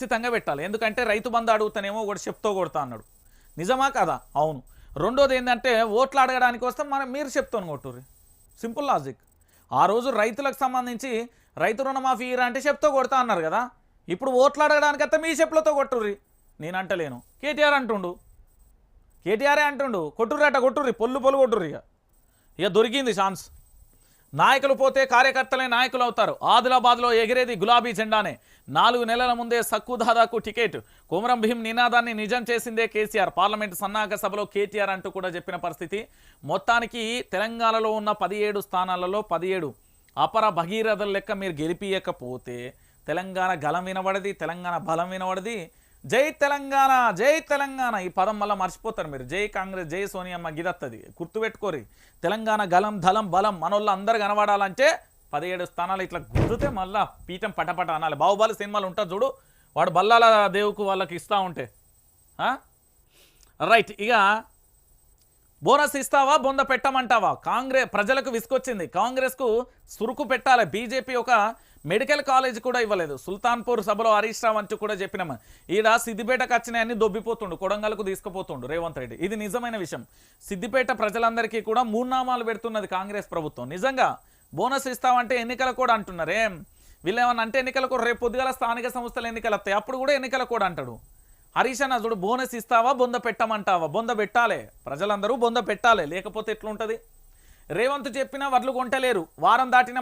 ఖచ్చితంగా పెట్టాలి. ఎందుకంటే రైతు బంధు అడుగుతానేమో ఒకటి చెప్తో కొడతా అన్నాడు. నిజమా కదా? అవును. రెండోది ఏంటంటే ఓట్లు అడగడానికి వస్తే మనం మీరు చెప్తాను కొట్టుర్రి. Simple logic. ఆ రోజు రైతులకు సంబంధించి రైతు రుణమాఫీ ఇరా అంటే చెప్తో కొడతా అన్నారు కదా. ఇప్పుడు ఓట్లు అడగడానికి అయితే మీ చెప్పులతో కొట్టుర్రి. నేను అంటలేను. కేటీఆర్ అంటుండు. కేటీఆరే అంటుండు. కొట్టుర్రి అట్ట కొట్టుర్రి. పొల్లు పొల్లు కొట్టుర్రి ఇక. ఇక దొరికింది ఛాన్స్ నాయకులు పోతే కార్యకర్తలే నాయకులు అవుతారు. ఆదిలాబాద్లో ఎగిరేది గులాబీ జెండానే. నాలుగు నెలల ముందే సక్కు దాదాకు టికెట్. కుమరం భీం నినాదాన్ని నిజం చేసిందే కేసీఆర్. పార్లమెంటు సన్నాహక సభలో కేటీఆర్ అంటూ కూడా చెప్పిన పరిస్థితి. మొత్తానికి తెలంగాణలో ఉన్న పదిహేడు స్థానాలలో పదిహేడు. అపర భగీరథల లెక్క మీరు గెలిపియకపోతే తెలంగాణ గలం వినబడది తెలంగాణ బలం వినబడది జై తెలంగాణ జై తెలంగాణ. ఈ పదం మళ్ళీ మర్చిపోతారు మీరు. జై కాంగ్రెస్ జై సోనియమ్మ గిదత్తది. గుర్తుపెట్టుకోరి. తెలంగాణ గలం ధలం బలం మనోళ్ళు అందరు కనబడాలంటే పదిహేడు స్థానాలు ఇట్లా గుర్తుతే మళ్ళా పీఠం పటపట అనాలి. బాహుబలి సినిమాలు ఉంటుంది చూడు. వాడు బల్లాల దేవుకు వాళ్ళకి ఇస్తూ ఉంటే. రైట్. ఇక బోనస్ ఇస్తావా బొంద పెట్టమంటావా? కాంగ్రెస్ ప్రజలకు విసుకొచ్చింది కాంగ్రెస్కు సురుకు పెట్టాలి. బీజేపీ ఒక మెడికల్ కాలేజ్ కూడా ఇవ్వలేదు. సుల్తాన్పూర్ సభలో హరీష్ రావు అంటూ కూడా చెప్పినాము ఈడ సిద్దిపేటకు వచ్చినాయని దొబ్బిపోతుండు కొడంగల్కు తీసుకుపోతుండు రేవంత్ రెడ్డి. ఇది నిజమైన విషయం. సిద్దిపేట ప్రజలందరికీ కూడా మూడునామాలు పెడుతున్నది కాంగ్రెస్ ప్రభుత్వం. నిజంగా బోనస్ ఇస్తామంటే ఎన్నికల కూడా అంటున్నారే. వీళ్ళు ఏమన్నా అంటే ఎన్నికల కూడా రేపు పొద్దుగల స్థానిక సంస్థల ఎన్నికలు వస్తాయి. అప్పుడు కూడా ఎన్నికల కూడా అంటాడు. హరీష్ అన్న చూడు బోనస్ ఇస్తావా బొంద పెట్టమంటావా? బొంద పెట్టాలే. ప్రజలందరూ బొంద పెట్టాలి. లేకపోతే ఎట్లుంటుంది? రేవంత్ చెప్పినా వడ్లు కొంటలేరు. వారం దాటిన